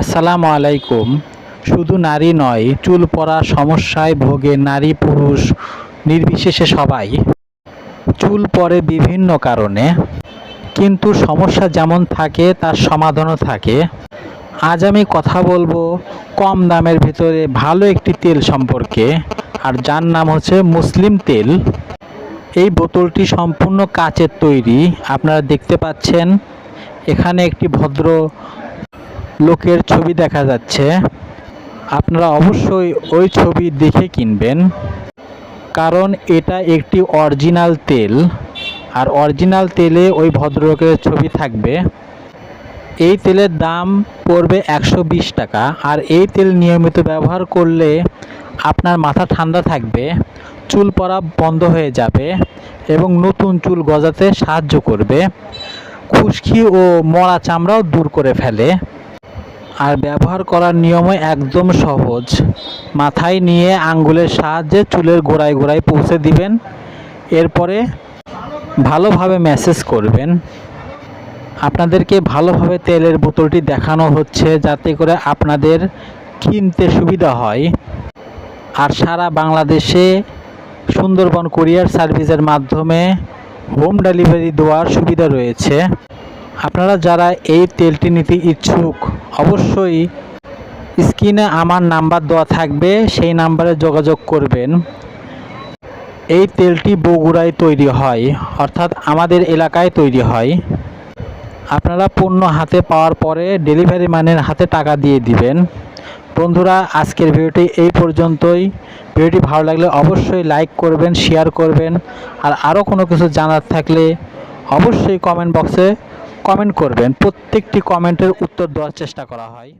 আসসালামু আলাইকুম। শুধু নারী নয়, চুল পড়া সমস্যায় ভোগে নারী পুরুষ, নির্বিশেষে সবাই। চুল পড়ে বিভিন্ন কারণে, কিন্তু সমস্যা যেমন থাকে, তার সমাধানও থাকে। আজ আমি কথা বলব কম দামের ভিতরে ভালো একটি তেল সম্পর্কে, আর যার নাম হচ্ছে মুসলিম তেল। এই বোতলটি সম্পূর্ণ কাচের তৈরি, আপনারা দেখতে পাচ্ছেন। এখানে একটি ভদ্র লোকের ছবি দেখা যাচ্ছে। আপনারা অবশ্যই ওই ছবি দেখে কিনবেন। কারণ এটা একটি অরিজিনাল তেল। আর অরিজিনাল তেলে ওই ভদ্রলোকের ছবি থাকবে। এই তেলের দাম পড়বে একশো বিশ টাকা। আর এই তেল নিয়মিত ব্যবহার করলে আপনার মাথা ঠান্ডা থাকবে, চুল পড়া বন্ধ হয়ে যাবে এবং নতুন চুল গজাতে সাহায্য করবে। খুশকি ও মরা চামড়াও দূর করে ফেলে। আর ব্যবহার করার নিয়মও একদম সহজ। মাথায় নিয়ে আঙ্গুলের সাহায্যে চুলের গোড়ায় গোড়ায় পৌঁছে দিবেন। এরপরে ভালোভাবে ম্যাসেজ করবেন। আপনাদেরকে ভালোভাবে তেলের বোতলটি দেখানো হচ্ছে যাতে করে আপনাদের কিনতে সুবিধা হয়। আর সারা বাংলাদেশে সুন্দরবন কুরিয়ার সার্ভিসের মাধ্যমে হোম ডেলিভারি দেওয়ার সুবিধা রয়েছে। আপনারা যারা এই তেলটি নিতে ইচ্ছুক, অবশ্যই স্ক্রিনে আমার নাম্বার দেওয়া থাকবে, সেই নাম্বারে যোগাযোগ করবেন। এই তেলটি বগুড়ায় তৈরি হয়, অর্থাৎ আমাদের এলাকায় তৈরি হয়। আপনারা পণ্য হাতে পাওয়ার পরে ডেলিভারি ম্যানের হাতে টাকা দিয়ে দিবেন। বন্ধুরা, আজকের ভিডিওটি এই পর্যন্তই। ভিডিওটি ভালো লাগলে অবশ্যই লাইক করবেন, শেয়ার করবেন। আর আরও কোনো কিছু জানার থাকলে অবশ্যই কমেন্ট বক্সে কমেন্ট করবেন। প্রত্যেকটি কমেন্টের উত্তর দেওয়ার চেষ্টা করা হয়।